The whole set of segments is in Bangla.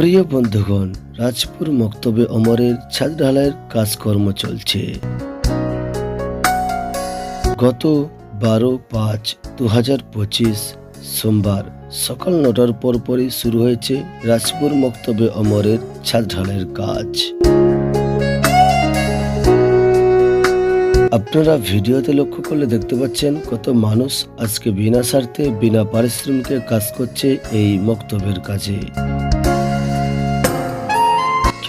প্রিয় বন্ধুগণ, রাজপুর মক্তবে অমরের ছাদ ঢালাইয়ের কাজকর্ম চলছে। গত বারো পাঁচ দু হাজার পঁচিশ সোমবার সকাল নটার পরপরই শুরু হয়েছে রাজপুর মক্তবে অমরের ছাদ ঢালাইয়ের কাজ। আপনারা ভিডিওতে লক্ষ্য করলে দেখতে পাচ্ছেন কত মানুষ আজকে বিনা স্বার্থে, বিনা পারিশ্রমিকে কাজ করছে এই মক্তবের কাজে।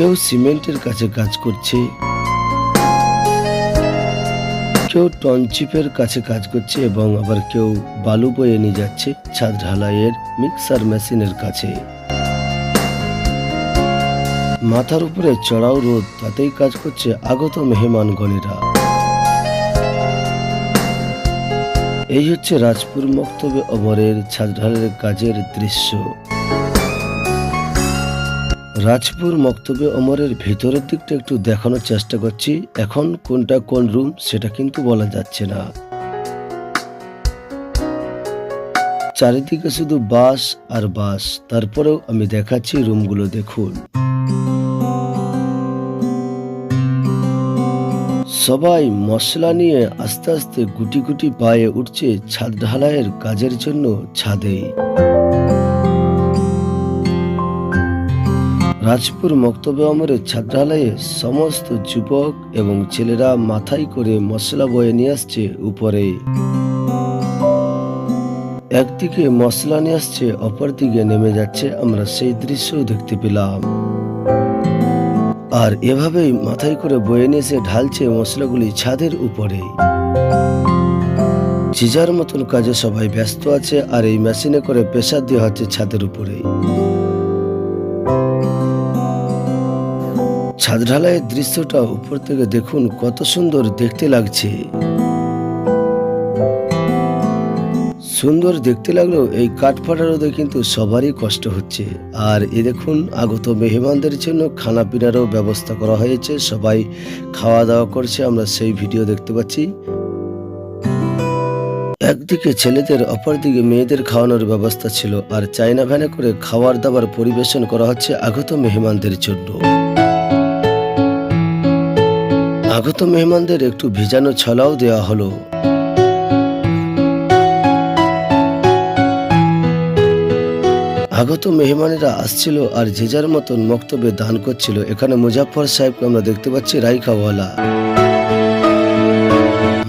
কেউ সিমেন্টের কাছে কাজ করছে। কেউ টনচিপের কাছে কাজ করছে এবং আবার কেউ বালু বয়ে নিয়ে যাচ্ছে ছাদ ঢালাইয়ের মিক্সার মেশিনের কাছে। মাথার উপরে চড়াও রোদ, তাতেই কাজ করছে আগত মেহমানগণেরা এই হচ্ছে রাজপুর মক্তবে অমরের ছাদ ঢালাইয়ের কাজের দৃশ্য। রাজপুর মক্তবে অমরের ভেতরের দিকটা একটু দেখানোর চেষ্টা করছি। এখন কোনটা কোন রুম সেটা কিন্তু বলা যাচ্ছে না। চারিদিকে শুধু বাস আর বাস। তারপরেও আমি দেখাচ্ছি রুমগুলো দেখুন। সবাই মশলা নিয়ে আস্তে আস্তে গুটি গুটি পায়ে উঠছে ছাদ ঢালাইয়ের কাজের জন্য ছাদে। রাজপুর মক্তবে অমরের ছাত্রালয়ে সমস্ত যুবক এবং ছেলেরা মাথায় করে মশলা বয়ে নিয়ে আসছে উপরে। একদিকে মশলা নিয়ে আসছে, অপরদিকে নেমে যাচ্ছে আমরা সেই দৃশ্য দেখতে পেলাম। আর এভাবেই মাথায় করে বয়ে নিয়ে এসে ঢালছে মশলাগুলি ছাদের উপরে। যে মতন কাজে সবাই ব্যস্ত আছে আর এই মেশিনে করে প্রেসার দেওয়া হচ্ছে ছাদের উপরে। ছাদ ঢালাইয়ের দৃশ্যটা উপর থেকে দেখুন কত সুন্দর দেখতে লাগছে। সুন্দর দেখতে লাগলেও এই কাঠ ফাটা রোদে কিন্তু সবারই কষ্ট হচ্ছে। আর এ দেখুন, আগত মেহমানদের জন্য খানা পিনারও ব্যবস্থা করা হয়েছে। সবাই খাওয়া দাওয়া করছে, আমরা সেই ভিডিও দেখতে পাচ্ছি। একদিকে ছেলেদের, অপরদিকে মেয়েদের খাওয়ানোর ব্যবস্থা ছিল। আর চায়না ভ্যানে করে খাওয়ার দাবার পরিবেশন করা হচ্ছে আগত মেহমানদের জন্য। আগত মেহমানদের একটু ভিজানো ছলাও দেওয়া হলো। আগত মেহমানেরা আসছিল আর যে যার মতন মক্তবে দান করছিল। এখানে মুজাফর সাহেবকে আমরা দেখতে পাচ্ছি রাইখাওয়ালা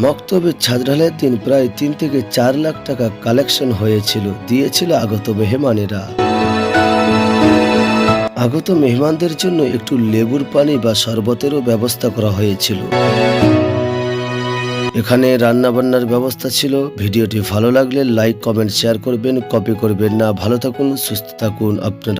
মক্তবের ছাদ ঢালাইয়ের দিন প্রায় তিন থেকে চার লাখ টাকা কালেকশন হয়েছিল, দিয়েছিল আগত মেহমানেরা। আগত মেহমানদের জন্য একটু লেবুর পানি বা শরবতেরও ব্যবস্থা করা হয়েছিল। এখানে রান্নাবান্নার ব্যবস্থা ছিল। ভিডিওটি ভালো লাগলে লাইক, কমেন্ট, শেয়ার করবেন, কপি করবেন না। ভালো থাকুন, সুস্থ থাকুন। আপনার